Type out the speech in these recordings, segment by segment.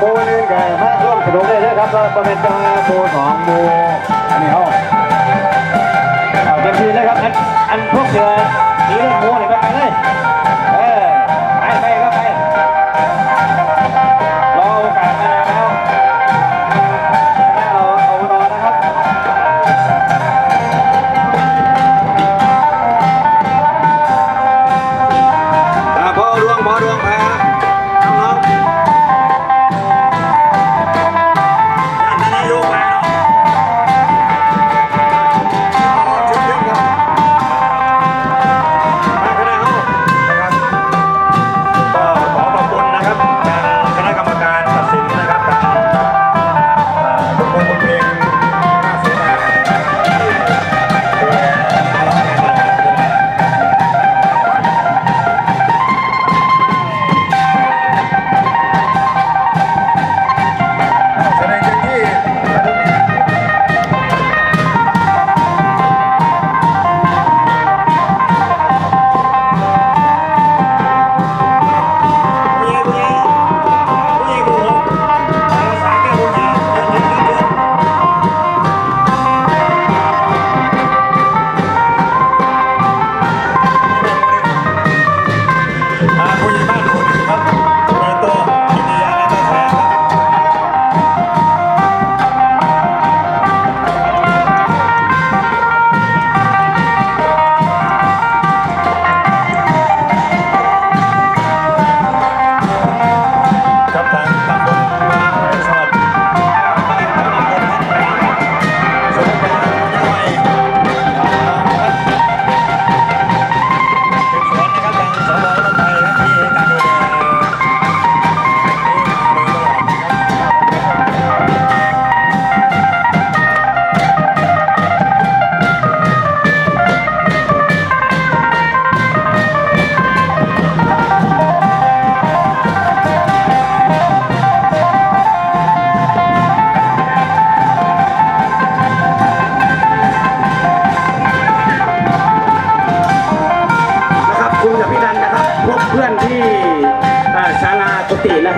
ผู้นึงก็มาร่วมสนุกได้เลยครับก็เป็นจังหวะผู้สองผู้อันนี้เขาเอาเต็มที่นะครับอันอันพวกเสือสีเลือดมูน ผู้ใหญ่บ้าน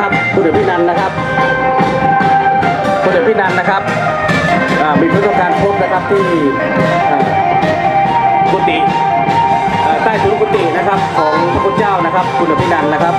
ครับ คุณเดชพินันนะครับ คุณเดชพินันนะครับมีผู้ต้องการพบนะครับที่กุฏิใต้ถุนกุฏินะครับของพระพุทธเจ้านะครับ คุณเดชพินันนะครับ